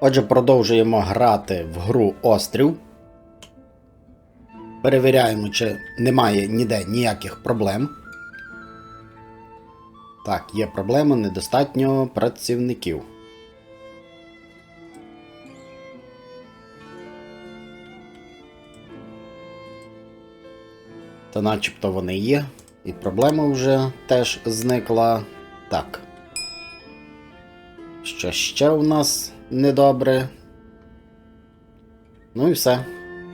Отже, продовжуємо грати в гру Острів. Перевіряємо, чи немає ніде ніяких проблем. Так, є проблема, недостатньо працівників. Та начебто вони є. І проблема вже теж зникла. Так. Що ще у нас недобре? Ну і все.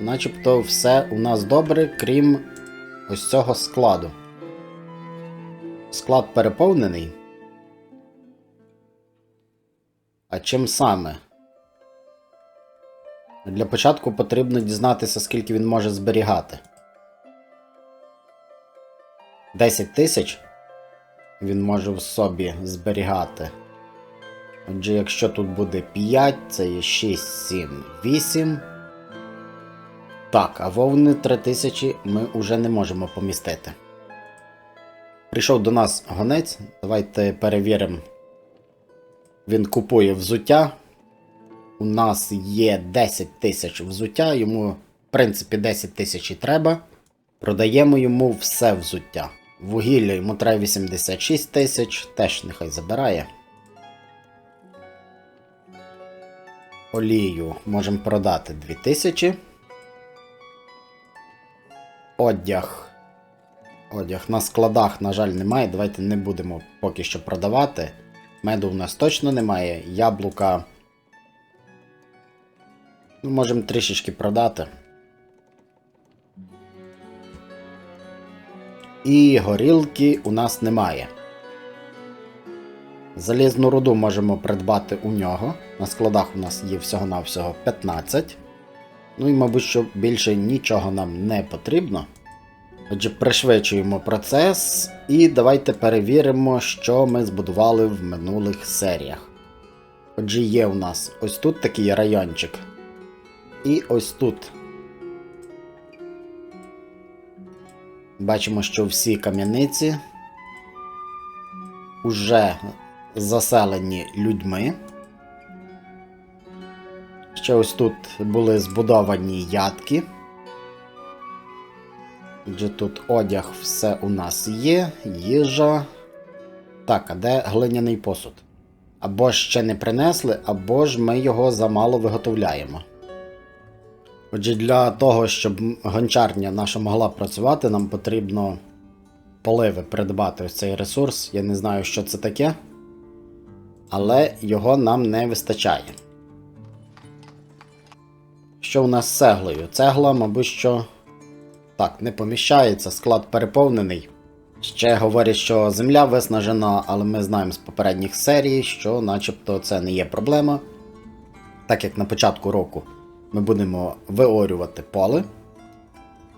Начебто все у нас добре, крім ось цього складу. Склад переповнений. А чим саме? Для початку потрібно дізнатися, скільки він може зберігати. 10 тисяч він може в собі зберігати. Отже, якщо тут буде 5, це є 6, 7, 8. Так, а вовни 3000 ми вже не можемо помістити. Прийшов до нас гонець. Давайте перевіримо. Він купує взуття. У нас є 10 тисяч взуття, йому, в принципі, 10 тисяч і треба. Продаємо йому все взуття. Вугілля йому треба 86 тисяч, теж нехай забирає. Олію можемо продати 2000. Одяг. Одяг на складах, на жаль, немає. Давайте не будемо поки що продавати. Меду у нас точно немає. Яблука. Ну, можемо трішечки продати. І горілки у нас немає. Залізну руду можемо придбати у нього. На складах у нас є всього-навсього 15. Ну і, мабуть, що більше нічого нам не потрібно. Отже, пришвидшуємо процес і давайте перевіримо, що ми збудували в минулих серіях. Отже, є у нас ось тут такий райончик. І ось тут. Бачимо, що всі кам'яниці вже заселені людьми. Ще ось тут були збудовані ядки. Отже, тут одяг все у нас є, їжа. Так, а де глиняний посуд? Або ж ще не принесли, або ж ми його замало виготовляємо. Отже, для того, щоб гончарня наша могла працювати, нам потрібно поливи придбати ось цей ресурс. Я не знаю, що це таке, але його нам не вистачає. Що у нас з цеглою? Цегла, мабуть, що так, не поміщається, склад переповнений. Ще говорять, що земля виснажена, але ми знаємо з попередніх серій, що начебто це не є проблема. Так як на початку року ми будемо виорювати поле,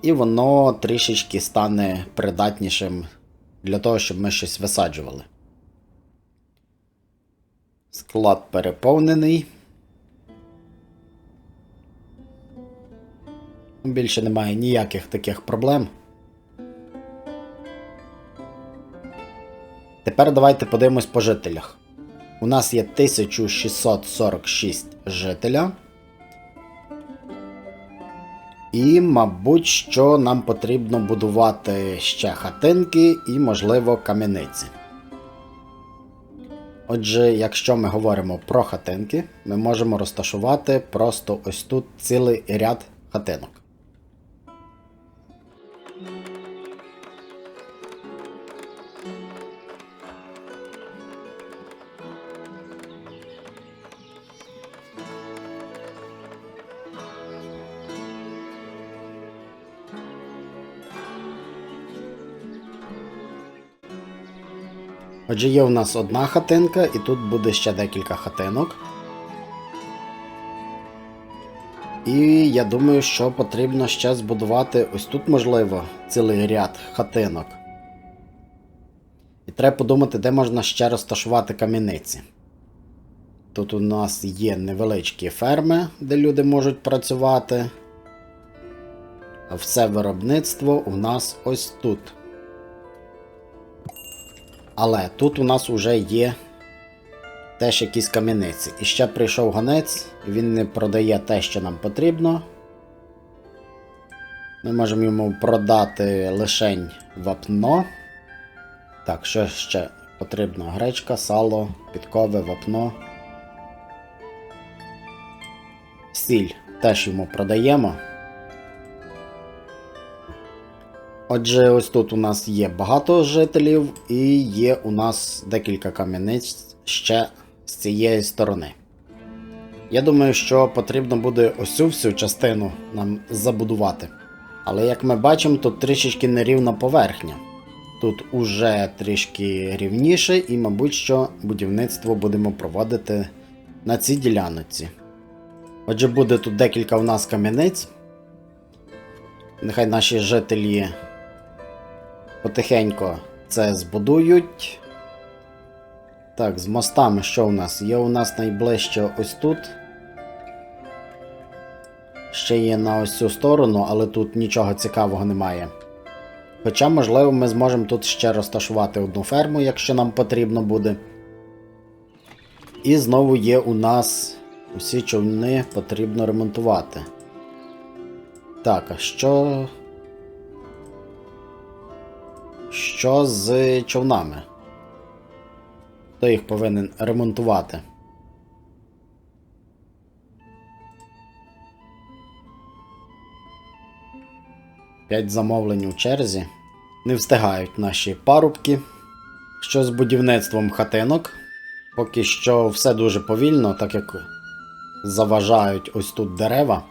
і воно трішечки стане придатнішим для того, щоб ми щось висаджували. Склад переповнений. Більше немає ніяких таких проблем. Тепер давайте подивимось по жителях. У нас є 1646 жителя. І, мабуть, що нам потрібно будувати ще хатинки і, можливо, кам'яниці. Отже, якщо ми говоримо про хатинки, ми можемо розташувати просто ось тут цілий ряд хатинок. Отже, є у нас одна хатинка, і тут буде ще декілька хатинок. І я думаю, що потрібно ще збудувати ось тут, можливо, цілий ряд хатинок. І треба подумати, де можна ще розташувати кам'яниці. Тут у нас є невеличкі ферми, де люди можуть працювати. А все виробництво у нас ось тут. Але тут у нас вже є теж якісь кам'яниці. І ще прийшов гонець, він не продає те, що нам потрібно. Ми можемо йому продати лишень вапно. Так, що ще потрібно? Гречка, сало, підкове, вапно. Сіль теж йому продаємо. Отже, ось тут у нас є багато жителів, і є у нас декілька кам'яниць ще з цієї сторони. Я думаю, що потрібно буде ось цю всю частину нам забудувати. Але як ми бачимо, тут трішечки нерівна поверхня. Тут уже трішки рівніше, і, мабуть, що будівництво будемо проводити на цій ділянці. Отже, буде тут декілька у нас кам'яниць. Нехай наші жителі потихенько це збудують. Так, з мостами що у нас? Є у нас найближче ось тут. Ще є на ось цю сторону, але тут нічого цікавого немає. Хоча, можливо, ми зможемо тут ще розташувати одну ферму, якщо нам потрібно буде. І знову є у нас усі човни потрібно ремонтувати. Так, а що. Що з човнами? Хто їх повинен ремонтувати? П'ять замовлень у черзі. Не встигають наші парубки. Що з будівництвом хатинок? Поки що все дуже повільно, так як заважають ось тут дерева.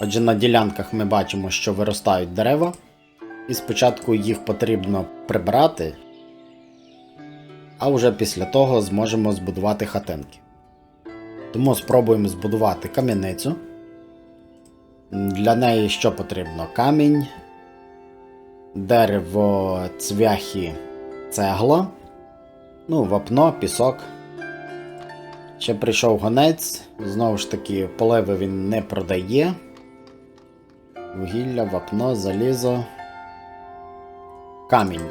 Отже, на ділянках ми бачимо, що виростають дерева. І спочатку їх потрібно прибрати, а вже після того зможемо збудувати хатинки. Тому спробуємо збудувати кам'яницю. Для неї що потрібно? Камінь, дерево, цвяхи, цегла, ну, вапно, пісок. Ще прийшов гонець, знову ж таки, поливи він не продає. Вугілля, вапно, залізо. Камінь.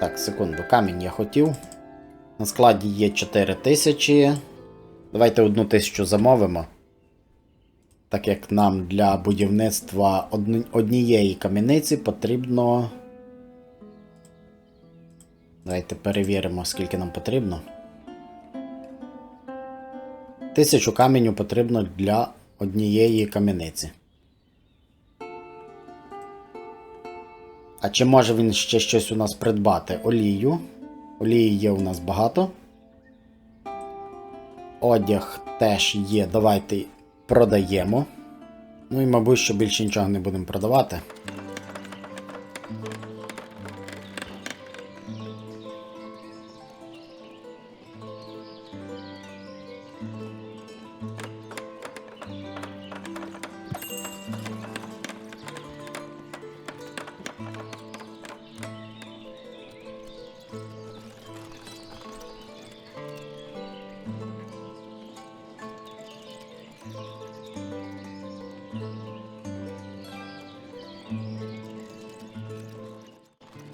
Так, секунду, камінь я хотів. На складі є 4000. Давайте одну тисячу замовимо. Так як нам для будівництва однієї кам'яниці потрібно. Давайте перевіримо, скільки нам потрібно. Тисячу каменю потрібно для однієї кам'яниці. А чи може він ще щось у нас придбати? Олію. Олії є у нас багато. Одяг теж є. Давайте продаємо. Ну і, мабуть, що більше нічого не будемо продавати.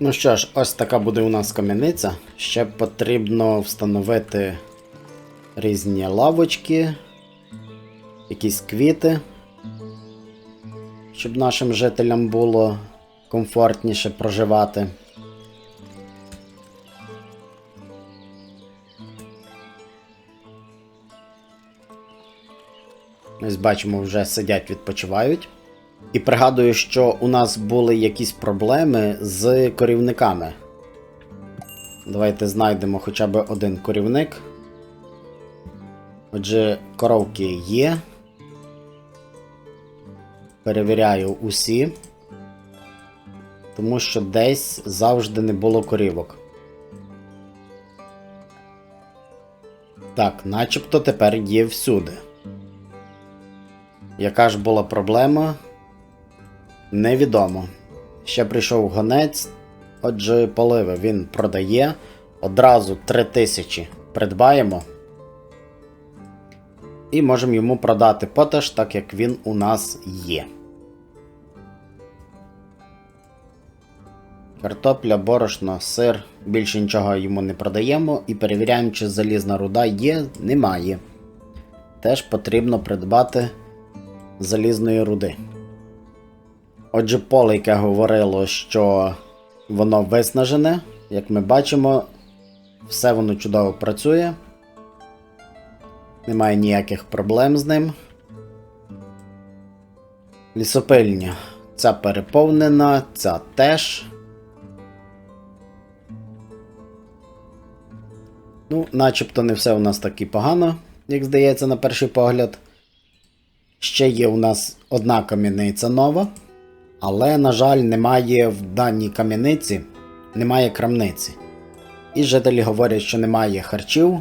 Ну що ж, ось така буде у нас кам'яниця. Ще потрібно встановити різні лавочки, якісь квіти, щоб нашим жителям було комфортніше проживати. Ось бачимо, вже сидять, відпочивають. І пригадую, що у нас були якісь проблеми з корівниками. Давайте знайдемо хоча б один корівник. Отже, коровки є. Перевіряю усі. Тому що десь завжди не було корівок. Так, начебто тепер є всюди. Яка ж була проблема? Невідомо. Ще прийшов гонець, отже, поливи він продає. Одразу 3000 придбаємо. І можемо йому продати поташ, так як він у нас є. Картопля, борошно, сир. Більше нічого йому не продаємо і перевіряємо, чи залізна руда є, немає. Теж потрібно придбати залізної руди. Отже, поле, яке говорило, що воно виснажене, як ми бачимо, все воно чудово працює. Немає ніяких проблем з ним. Лісопильня. Ця переповнена, ця теж. Ну, начебто не все у нас так і погано, як здається, на перший погляд. Ще є у нас одна кам'яниця нова, але, на жаль, немає в даній кам'яниці, немає крамниці. І жителі говорять, що немає харчів.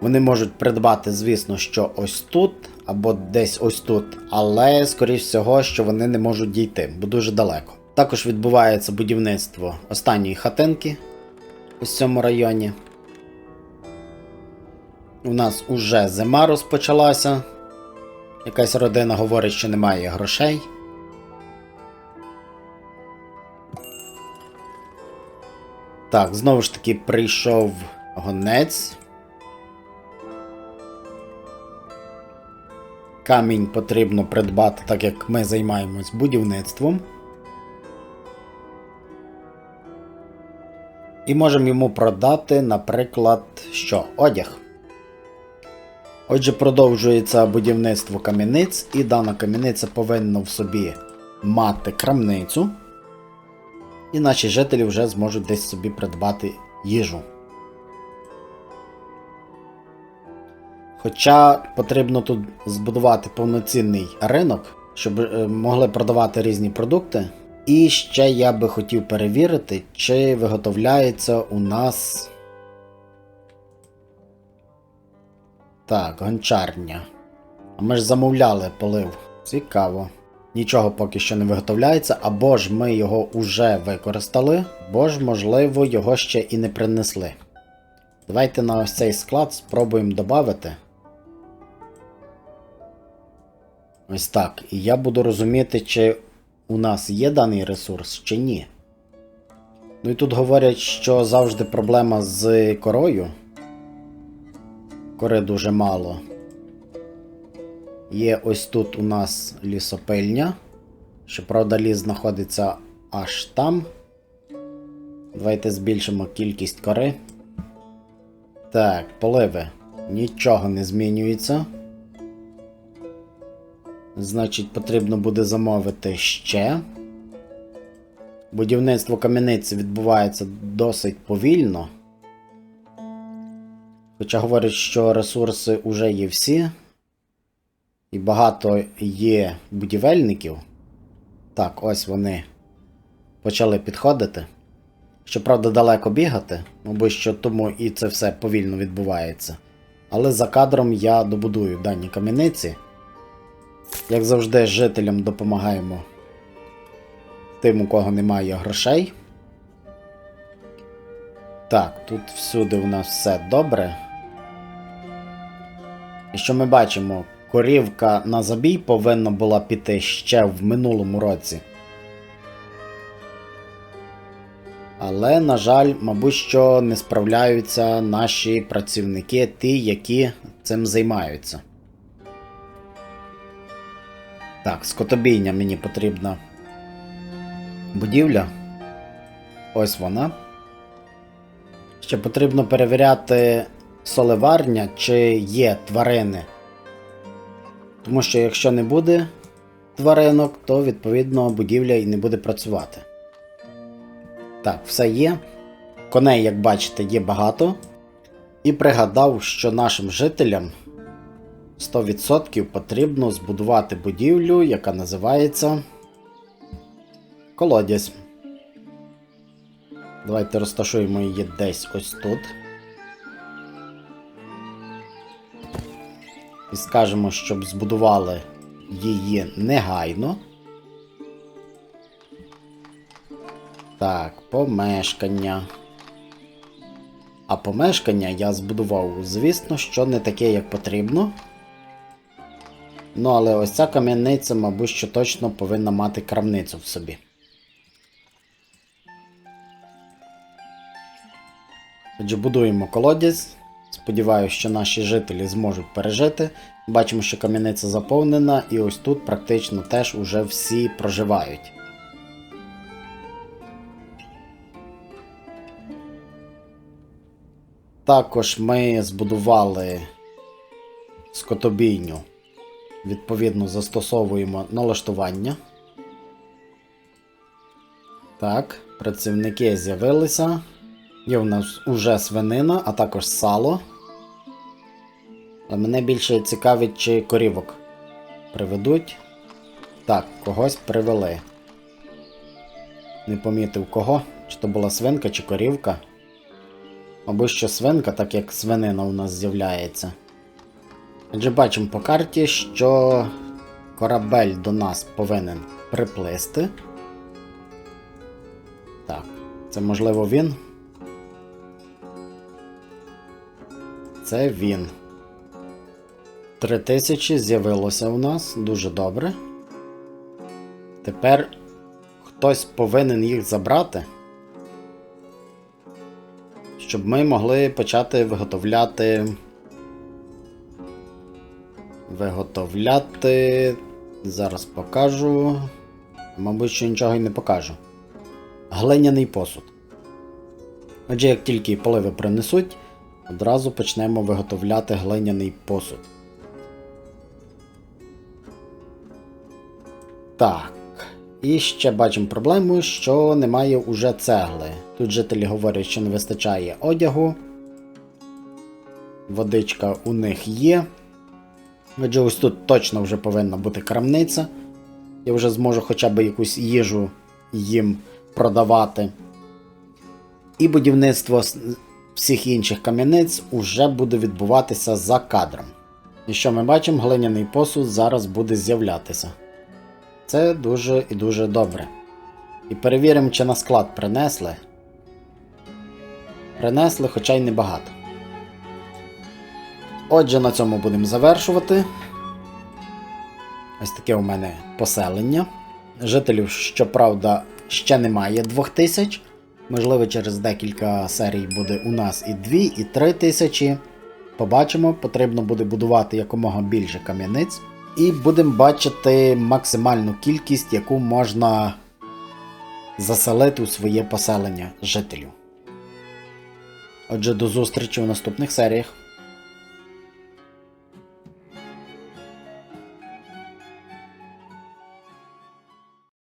Вони можуть придбати, звісно, що ось тут, або десь ось тут, але, скоріш всього, що вони не можуть дійти, бо дуже далеко. Також відбувається будівництво останньої хатинки у цьому районі. У нас уже зима розпочалася. Якась родина говорить, що немає грошей. Так, знову ж таки прийшов гонець. Камінь потрібно придбати, так як ми займаємось будівництвом. І можемо йому продати, наприклад, що? Одяг. Отже, продовжується будівництво кам'яниць, і дана кам'яниця повинна в собі мати крамницю. І наші жителі вже зможуть десь собі придбати їжу. Хоча потрібно тут збудувати повноцінний ринок, щоб е, могли продавати різні продукти. І ще я би хотів перевірити, чи виготовляється у нас. Так, гончарня. А ми ж замовляли полив. Цікаво. Нічого поки що не виготовляється, або ж ми його уже використали, або ж, можливо, його ще і не принесли. Давайте на ось цей склад спробуємо додати. Ось так. І я буду розуміти, чи у нас є даний ресурс, чи ні. Ну і тут говорять, що завжди проблема з корою. Кори дуже мало. Є ось тут у нас лісопильня. Щоправда, ліс знаходиться аж там. Давайте збільшимо кількість кори. Так, поливи. Нічого не змінюється. Значить, потрібно буде замовити ще. Будівництво кам'яниці відбувається досить повільно. Хоча говорять, що ресурси вже є всі. І багато є будівельників. Так, ось вони почали підходити. Щоправда, далеко бігати, мабуть, що тому і це все повільно відбувається. Але за кадром я добудую дані кам'яниці. Як завжди, жителям допомагаємо тим, у кого немає грошей. Так, тут всюди у нас все добре. Що ми бачимо, корівка на забій повинна була піти ще в минулому році. Але, на жаль, мабуть, що не справляються наші працівники, ті, які цим займаються. Так, скотобійня мені потрібна будівля. Ось вона. Ще потрібно перевіряти соливарня, чи є тварини. Тому що якщо не буде тваринок, то відповідно будівля і не буде працювати. Так, все є. Коней, як бачите, є багато. І пригадав, що нашим жителям 100% потрібно збудувати будівлю, яка називається колодязь. Давайте розташуємо її десь ось тут. І скажемо, щоб збудували її негайно. Так, помешкання. А помешкання я збудував, звісно, що не таке, як потрібно. Ну, але ось ця кам'яниця, мабуть, що точно повинна мати крамницю в собі. Отже, будуємо колодязь. Сподіваюся, що наші жителі зможуть пережити. Бачимо, що кам'яниця заповнена, і ось тут практично теж уже всі проживають. Також ми збудували скотобійню. Відповідно, застосовуємо налаштування. Так, працівники з'явилися. Є в нас уже свинина, а також сало. Але мене більше цікавить, чи корівок приведуть. Так, когось привели. Не помітив кого. Чи то була свинка, чи корівка. Мабуть, що свинка, так як свинина у нас з'являється. Адже бачимо по карті, що корабель до нас повинен приплисти. Так, це можливо він. Це він. Три тисячі з'явилося у нас дуже добре. Тепер хтось повинен їх забрати, щоб ми могли почати виготовляти. Виготовляти. Зараз покажу. Мабуть, що нічого й не покажу. Глиняний посуд. Отже, як тільки поливи принесуть, одразу почнемо виготовляти глиняний посуд. Так. І ще бачимо проблему, що немає уже цегли. Тут жителі говорять, що не вистачає одягу. Водичка у них є. Отже, ось тут точно вже повинна бути крамниця. Я вже зможу хоча б якусь їжу їм продавати. І будівництво всіх інших кам'яниць уже буде відбуватися за кадром. І що ми бачимо, глиняний посуд зараз буде з'являтися. Це дуже і дуже добре. І перевіримо, чи на склад принесли. Принесли, хоча й небагато. Отже, на цьому будемо завершувати. Ось таке у мене поселення. Жителів, щоправда, ще немає 2000. Можливо, через декілька серій буде у нас і 2, і 3 тисячі. Побачимо, потрібно буде будувати якомога більше кам'яниць. І будемо бачити максимальну кількість, яку можна заселити у своє поселення жителів. Отже, до зустрічі у наступних серіях.